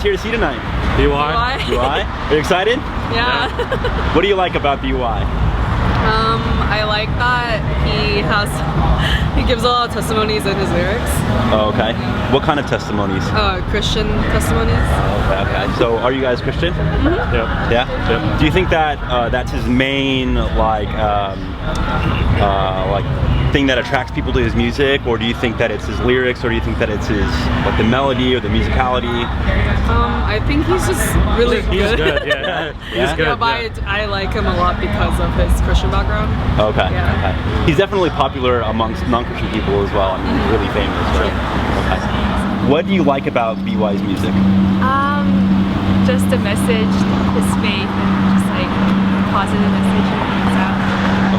guys here to see tonight? BY. UI? Are you excited? Yeah. What do you like about BUI? um, I like that he has he gives a lot of testimonies in his lyrics. Oh, okay. What kind of testimonies? Uh, Christian testimonies. Okay, okay. So, are you guys Christian? Yeah. Yeah. Do you think that uh, that's his main like um, uh, like thing that attracts people to his music, or do you think that it's his lyrics, or do you think that it's his like the melody or the musicality? Um, I think he's just really He's good. good, yeah. Yeah? He's good. Yeah, but yeah. I, I like him a lot because of his Christian background. Okay. Yeah. Okay. He's definitely popular amongst non-Christian people as well. I mean, he's really famous. Right? Okay. What do you like about BY's music? Um, just a message, his faith, and just like positive message he brings out.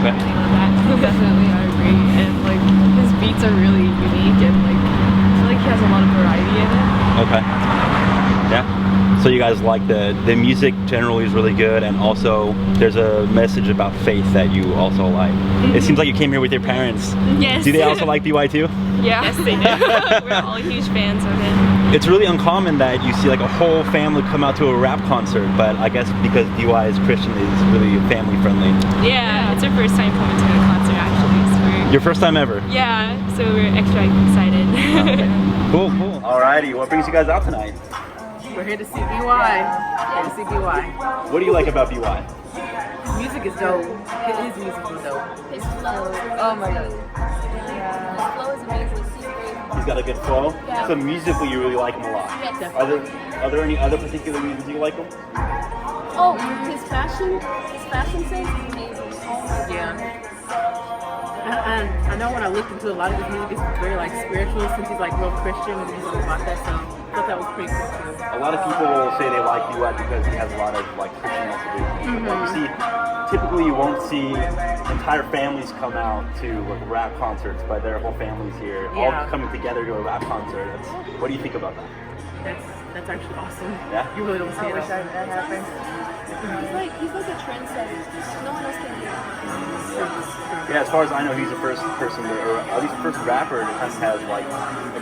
Okay. I really love that. Definitely, I agree. And like his beats are really unique, and like I feel like he has a lot of variety in it. Okay. Yeah. So you guys like the the music generally is really good, and also there's a message about faith that you also like. It mm-hmm. seems like you came here with your parents. Yes. Do they also like BY too? Yeah. Yes, they do. We're all huge fans of him. It's really uncommon that you see like a whole family come out to a rap concert, but I guess because BY is Christian, is really family friendly. Yeah, it's our first time coming to a concert actually. So Your first time ever. yeah, so we're extra excited. Cool, cool. Alrighty, what brings you guys out tonight? We're here to see BY. Here to see BY. What do you like about BY? His music is dope. His music is dope. His flow. Oh my god. Yeah. He's got a good flow. Yeah. So musically, you really like him a lot. Yes. Are there are there any other particular reasons you like him? Oh, his fashion, his fashion sense is amazing. Oh Yeah. And, and I know when I looked into a lot of his music, it's very like spiritual since he's like real Christian and he's all about that. So I thought that was pretty cool too. A lot of people will say they like BY because he has a lot of like Christian messages. Mm-hmm. But you see, typically you won't see entire families come out to like rap concerts, but their whole families here Yeah. all coming together to a rap concert. That's, what do you think about that? That's that's actually awesome. Yeah? You really don't see it. that, that happen. He's like, he's like a trendsetter. No one else can do it. Yeah, as far as I know, he's the first person, to, or at least the first rapper that kind of has like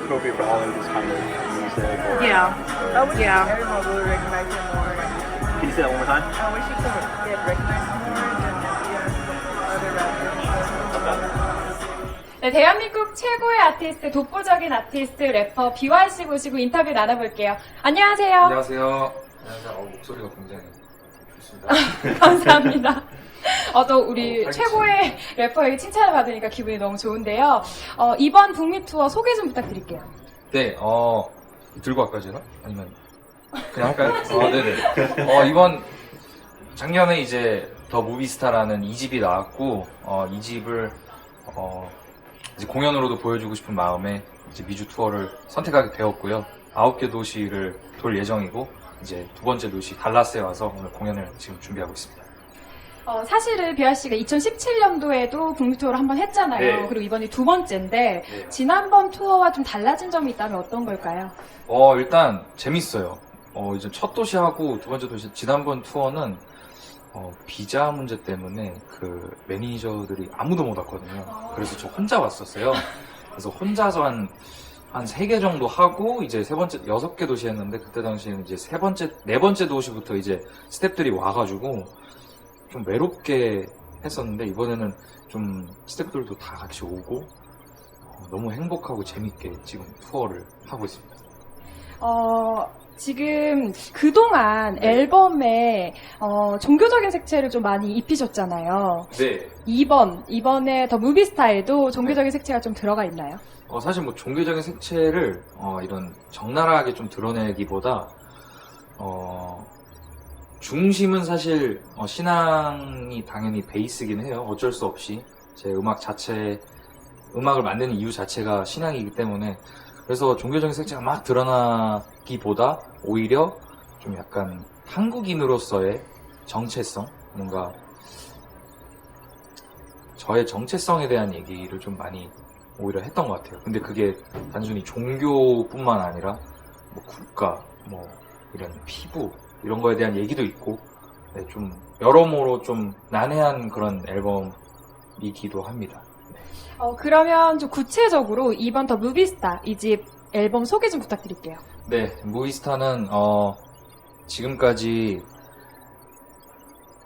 appropriate for all of this kind of Yeah. Yeah. Everyone will recognize him more. Can you say that one more time? I wish he could get recognized more than yeah, other rappers. 네, 대한민국 최고의 아티스트, 독보적인 아티스트, 래퍼 비완 씨 모시고 인터뷰 나눠볼게요. 안녕하세요. 안녕하세요. 안녕하세요. 어, 목소리가 굉장히 좋습니다. 감사합니다. 어, 또 우리 어, 최고의 래퍼에게 칭찬을 받으니까 기분이 너무 좋은데요. 어, 이번 북미 투어 소개 좀 부탁드릴게요. 네, 어, 들고 갈까요, 제가? 아니면, 그냥 할까요? 어, 네네. 어, 이번, 작년에 이제, 더 무비스타라는 2집이 나왔고, 어, 2집을, 어, 이제 공연으로도 보여주고 싶은 마음에, 이제 미주 투어를 선택하게 되었고요. 9개 도시를 돌 예정이고, 이제 두 번째 도시 달라스에 와서 오늘 공연을 지금 준비하고 있습니다. 어, 사실은 비아 씨가 2017년도에도 북미 투어를 한번 했잖아요. 네. 그리고 이번이 두 번째인데 네. 지난번 투어와 좀 달라진 점이 있다면 어떤 걸까요? 어, 일단 재밌어요. 어, 이제 첫 도시하고 두 번째 도시, 지난번 투어는 어, 비자 문제 때문에 그 매니저들이 아무도 못 왔거든요. 그래서 저 혼자 왔었어요. 그래서 혼자서 한, 한 세 개 정도 하고, 이제 세 번째, 여섯 개 도시 했는데, 그때 당시에는 이제 세 번째, 네 번째 도시부터 이제 스탭들이 와가지고, 좀 외롭게 했었는데, 이번에는 좀 스탭들도 다 같이 오고, 어, 너무 행복하고 재밌게 지금 투어를 하고 있습니다. 어, 지금 그동안 앨범에 어, 종교적인 색채를 좀 많이 입히셨잖아요. 네. 2번, 이번에 더 무비 스타일도 종교적인 색채가 좀 들어가 있나요? 어, 사실 뭐 종교적인 색채를 어, 이런 적나라하게 좀 드러내기보다 어, 중심은 사실 어, 신앙이 당연히 베이스긴 해요. 어쩔 수 없이 제 음악 자체 음악을 만드는 이유 자체가 신앙이기 때문에 그래서 종교적인 색채가 막 드러나기보다 오히려 좀 약간 한국인으로서의 정체성 뭔가 저의 정체성에 대한 얘기를 좀 많이 오히려 했던 것 같아요. 근데 그게 단순히 종교뿐만 아니라 뭐 국가, 뭐 이런 피부 이런 거에 대한 얘기도 있고 네, 좀 여러모로 좀 난해한 그런 앨범이기도 합니다. 어, 그러면 좀 구체적으로 이번 더 무비스타 이 집 앨범 소개 좀 부탁드릴게요. 네, 무이스타는 어 지금까지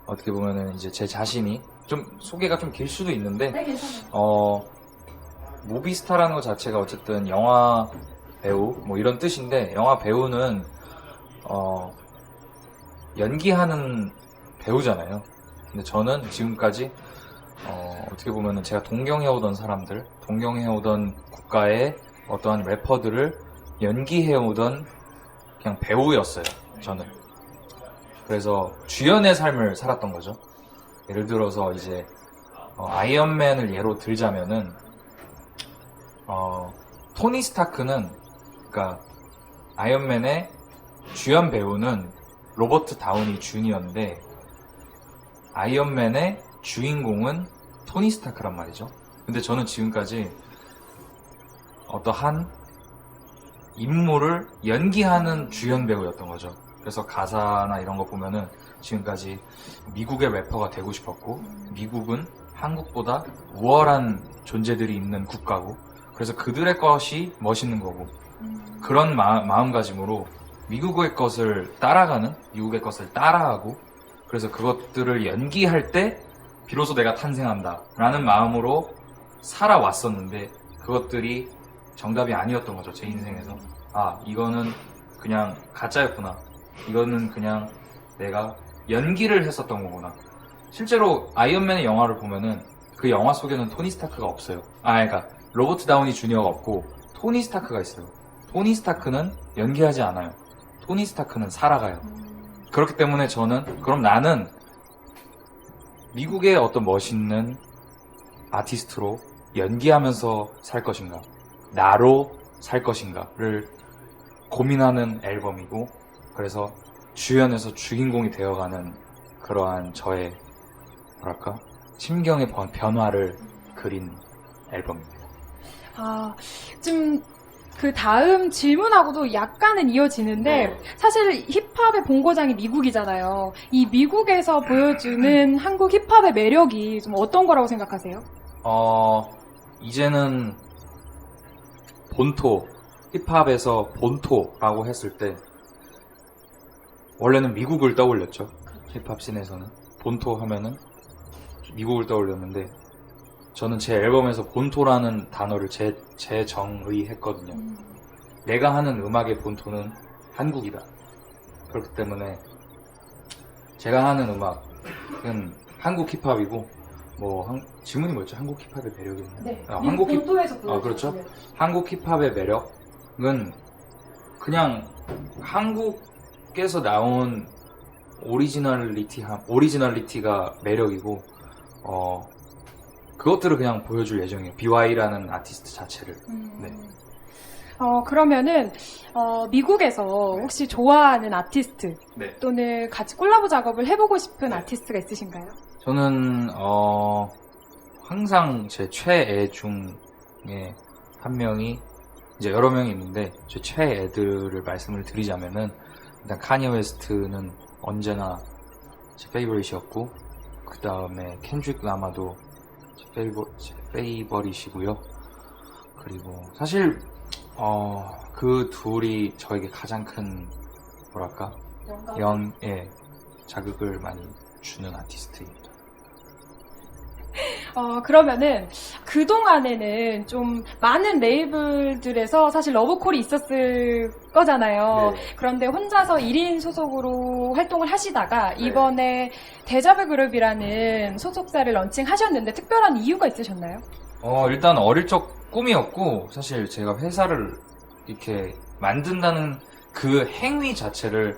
어떻게 보면은 이제 제 자신이 좀 소개가 좀 길 수도 있는데 네. 어 무비스타라는 것 자체가 어쨌든 영화 배우 뭐 이런 뜻인데 영화 배우는 어 연기하는 배우잖아요. 근데 저는 지금까지 어, 어떻게 보면은 제가 동경해오던 사람들, 동경해오던 국가의 어떠한 래퍼들을 연기해오던 그냥 배우였어요. 저는. 그래서 주연의 삶을 살았던 거죠. 예를 들어서 이제 어, 아이언맨을 예로 들자면은 어, 토니 스타크는 그러니까 아이언맨의 주연 배우는 로버트 다우니 주니어인데 아이언맨의 주인공은 토니 스타크란 말이죠. 근데 저는 지금까지 어떠한 인물을 연기하는 주연 배우였던 거죠. 그래서 가사나 이런 거 보면은 지금까지 미국의 래퍼가 되고 싶었고 미국은 한국보다 우월한 존재들이 있는 국가고 그래서 그들의 것이 멋있는 거고 그런 마, 마음가짐으로 미국의 것을 따라가는 미국의 것을 따라하고 그래서 그것들을 연기할 때 비로소 내가 탄생한다 라는 마음으로 살아왔었는데 그것들이 정답이 아니었던 거죠 제 인생에서. 아 이거는 그냥 가짜였구나. 이거는 그냥 내가 연기를 했었던 거구나. 실제로 아이언맨의 영화를 보면은 그 영화 속에는 토니 스타크가 없어요. 아 그러니까 로버트 다우니 주니어가 없고 토니 스타크가 있어요. 토니 스타크는 연기하지 않아요 토니 스타크는 살아가요. 그렇기 때문에 저는 그럼 나는 미국의 어떤 멋있는 아티스트로 연기하면서 살 것인가? 나로 살 것인가를 고민하는 앨범이고 그래서 주연에서 주인공이 되어가는 그러한 저의 뭐랄까? 심경의 변- 변화를 그린 앨범입니다. 아, 좀, 그 다음 질문하고도 약간은 이어지는데, 사실 힙합의 본고장이 미국이잖아요. 이 미국에서 보여주는 한국 힙합의 매력이 좀 어떤 거라고 생각하세요? 어 이제는 본토 힙합에서 본토라고 했을 때 원래는 미국을 떠올렸죠 힙합 씬에서는 본토 하면은 미국을 떠올렸는데 저는 제 앨범에서 본토라는 단어를 재, 재정의했거든요 내가 하는 음악의 본토는 한국이다 그렇기 때문에 제가 하는 음악은 한국 힙합이고 뭐 한- 질문이 뭐였죠? 한국 힙합의 매력이었나요? 네. 아, 한국 힙 본토에서 아, 그렇죠. 한국 힙합의 매력은 그냥 한국에서 나온 오리지널리티 오리지널리티가 매력이고 어 그것들을 그냥 보여줄 예정이에요. BY라는 아티스트 자체를. 네. 어, 그러면은, 어, 미국에서 혹시 좋아하는 아티스트 네. 또는 같이 콜라보 작업을 해보고 싶은 아티스트가 있으신가요? 저는 어 항상 제 최애 중에 한 명이 이제 여러 명이 있는데 제 최애들을 말씀을 드리자면은 일단 카니 웨스트는 언제나 제 페이버릿이었고 그 다음에 켄드릭 라마도 제 페이버 제 페이버릿이고요. 그리고 사실 어 그 둘이 저에게 가장 큰 뭐랄까 영, 예, 자극을 많이 주는 아티스트입니다. 어, 그러면은, 그동안에는 좀 많은 레이블들에서 사실 러브콜이 있었을 거잖아요. 네. 그런데 혼자서 1인 소속으로 활동을 하시다가 이번에 데자브 그룹이라는 소속사를 런칭하셨는데 특별한 이유가 있으셨나요? 어, 일단 어릴 적 꿈이었고, 사실 제가 회사를 이렇게 만든다는 그 행위 자체를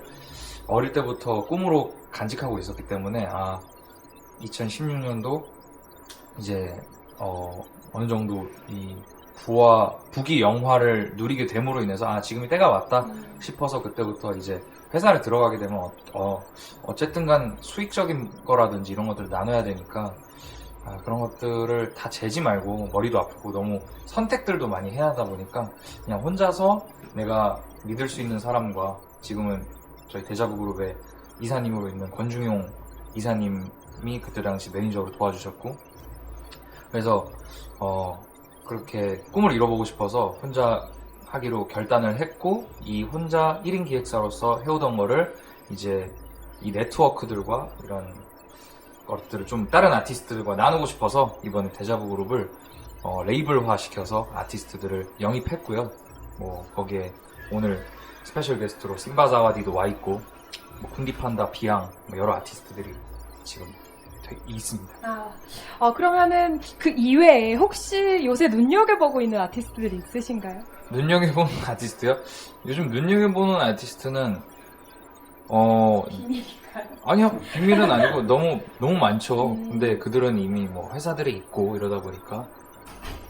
어릴 때부터 꿈으로 간직하고 있었기 때문에, 아, 2016년도 이제, 어, 어느 정도 이 부와, 부귀 영화를 누리게 됨으로 인해서, 아, 지금이 때가 왔다 싶어서 그때부터 이제 회사를 들어가게 되면, 어, 어, 어쨌든 간 수익적인 거라든지 이런 것들을 나눠야 되니까, 아, 그런 것들을 다 재지 말고 머리도 아프고 너무 선택들도 많이 해야 하다 보니까 그냥 혼자서 내가 믿을 수 있는 사람과 지금은 저희 데자부 그룹의 이사님으로 있는 권중용 이사님이 그때 당시 매니저로 도와주셨고 그래서 어, 그렇게 꿈을 이뤄보고 싶어서 혼자 하기로 결단을 했고 이 혼자 1인 기획사로서 해오던 거를 이제 이 네트워크들과 이런 것들을 좀 다른 아티스트들과 나누고 싶어서 이번에 데자부 그룹을 어, 레이블화 시켜서 아티스트들을 영입했고요. 뭐 거기에 오늘 스페셜 게스트로 심바자와디도 와 있고 뭐 쿤디판다, 비앙 뭐 여러 아티스트들이 지금 돼 있습니다. 아, 어, 그러면은 그 이외에 혹시 요새 눈여겨보고 있는 아티스트들이 있으신가요? 눈여겨보는 아티스트요? 요즘 눈여겨보는 아티스트는 어 아니요 비밀은 아니고 너무 너무 많죠. 음. 근데 그들은 이미 뭐 회사들이 있고 이러다 보니까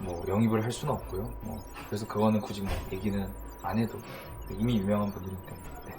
뭐 영입을 할 수는 없고요. 뭐 그래서 그거는 굳이 뭐 얘기는 안 해도 이미 유명한 분들이기 때문에. 네.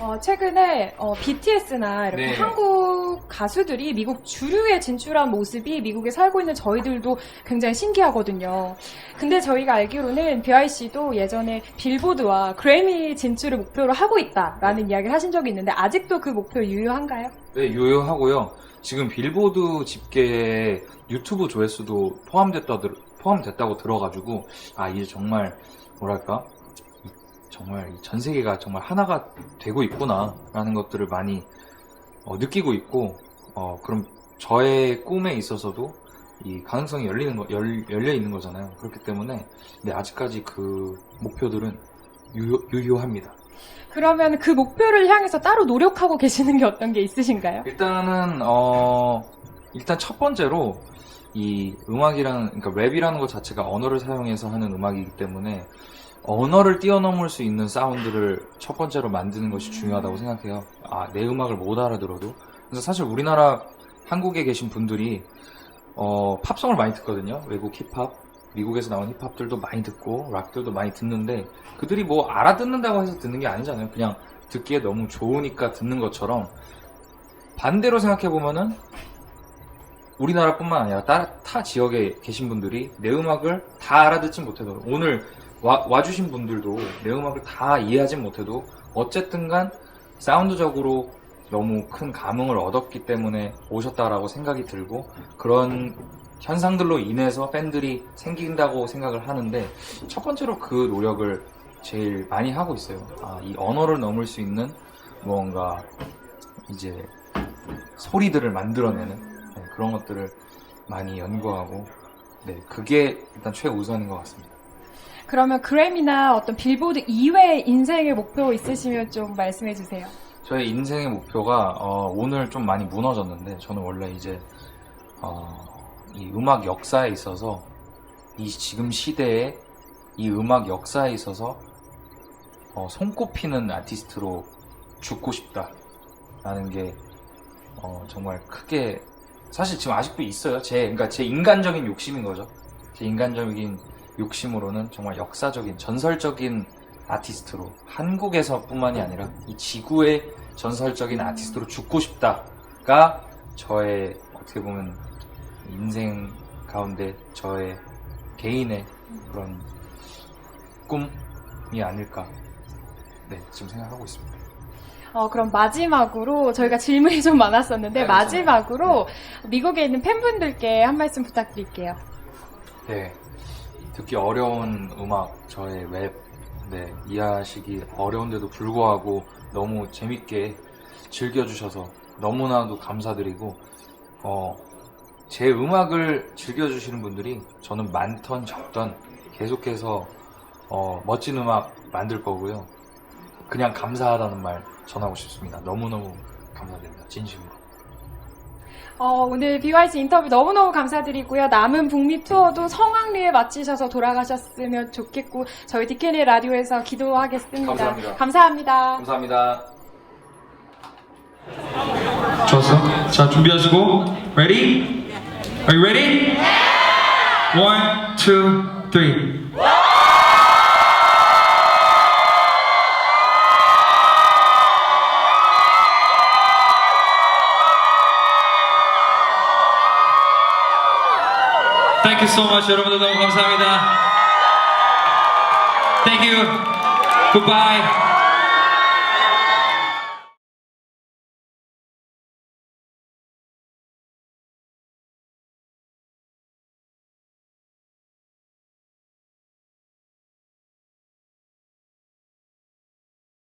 어, 최근에 어, BTS나 이렇게 네. 한국 가수들이 미국 주류에 진출한 모습이 미국에 살고 있는 저희들도 굉장히 신기하거든요. 근데 저희가 알기로는 BYC도 예전에 빌보드와 그래미 진출을 목표로 하고 있다라는 이야기를 하신 적이 있는데 아직도 그 목표 유효한가요? 네, 유효하고요. 지금 빌보드 집계에 유튜브 조회수도 포함됐다, 포함됐다고 들어가지고, 아, 이제 정말, 뭐랄까, 이- 정말 이전 세계가 정말 하나가 되고 있구나, 라는 것들을 많이 어, 느끼고 있고, 어, 그럼 저의 꿈에 있어서도 이 가능성이 열리는 거, 열, 열려 있는 거잖아요. 그렇기 때문에, 네, 아직까지 그 목표들은 유효, 유효 합니다. 그러면 그 목표를 향해서 따로 노력하고 계시는 게 어떤 게 있으신가요? 일단은 어 일단 첫 번째로 이 음악이라는 그러니까 랩이라는 것 자체가 언어를 사용해서 하는 음악이기 때문에 언어를 뛰어넘을 수 있는 사운드를 첫 번째로 만드는 것이 중요하다고 생각해요. 아, 내 음악을 못 알아들어도. 그래서 사실 우리나라 한국에 계신 분들이 어, 팝송을 많이 듣거든요. 외국 힙합. 미국에서 나온 힙합들도 많이 듣고 락들도 많이 듣는데 그들이 뭐 알아듣는다고 해서 듣는 게 아니잖아요. 그냥 듣기에 너무 좋으니까 듣는 것처럼 반대로 생각해 보면은 우리나라뿐만 아니라 타, 타 지역에 계신 분들이 내 음악을 다 알아듣지 못해도 오늘 와, 와주신 분들도 내 음악을 다 이해하진 못해도 어쨌든간 사운드적으로 너무 큰 감흥을 얻었기 때문에 오셨다라고 생각이 들고 그런 현상들로 인해서 팬들이 생긴다고 생각을 하는데 첫 번째로 그 노력을 제일 많이 하고 있어요. 아, 이 언어를 넘을 수 있는 무언가 이제 소리들을 만들어내는 네, 그런 것들을 많이 연구하고 네 그게 일단 최우선인 것 같습니다. 그러면 그래미나 어떤 빌보드 이외의 인생의 목표 있으시면 좀 말씀해 주세요. 저의 인생의 목표가 어, 오늘 좀 많이 무너졌는데 저는 원래 이제 어, 이 음악 역사에 있어서 이 지금 시대에 이 음악 역사에 있어서 어, 손꼽히는 아티스트로 죽고 싶다라는 게 어, 정말 크게 사실 지금 아직도 있어요. 제 그러니까 제 인간적인 욕심인 거죠. 제 인간적인 욕심으로는 정말 역사적인 전설적인 아티스트로 한국에서뿐만이 아니라 이 지구의 전설적인 아티스트로 죽고 싶다가 저의 어떻게 보면 인생 가운데 저의 개인의 그런 꿈이 아닐까 네 지금 생각하고 있습니다. 어, 그럼 마지막으로 저희가 질문이 좀 많았었는데 네, 마지막으로 미국에 있는 팬분들께 한 말씀 부탁드릴게요. 네 듣기 어려운 음악 저의 랩 네, 이해하시기 어려운데도 불구하고 너무 재밌게 즐겨주셔서 너무나도 감사드리고 어, 제 음악을 즐겨주시는 분들이 저는 많던 적던 계속해서 어, 멋진 음악 만들 거고요. 그냥 감사하다는 말 전하고 싶습니다. 너무너무 감사드립니다. 진심으로. 어, 오늘 BYC 인터뷰 너무너무 감사드리고요. 남은 북미 투어도 성황리에 마치셔서 돌아가셨으면 좋겠고 저희 디케니 라디오에서 기도하겠습니다. 감사합니다. 감사합니다. 감사합니다. 좋았어? 자, 준비하시고. Ready? Are you ready? One, two, three. Thank you so much, 여러분들 너무 감사합니다. Thank you. Goodbye.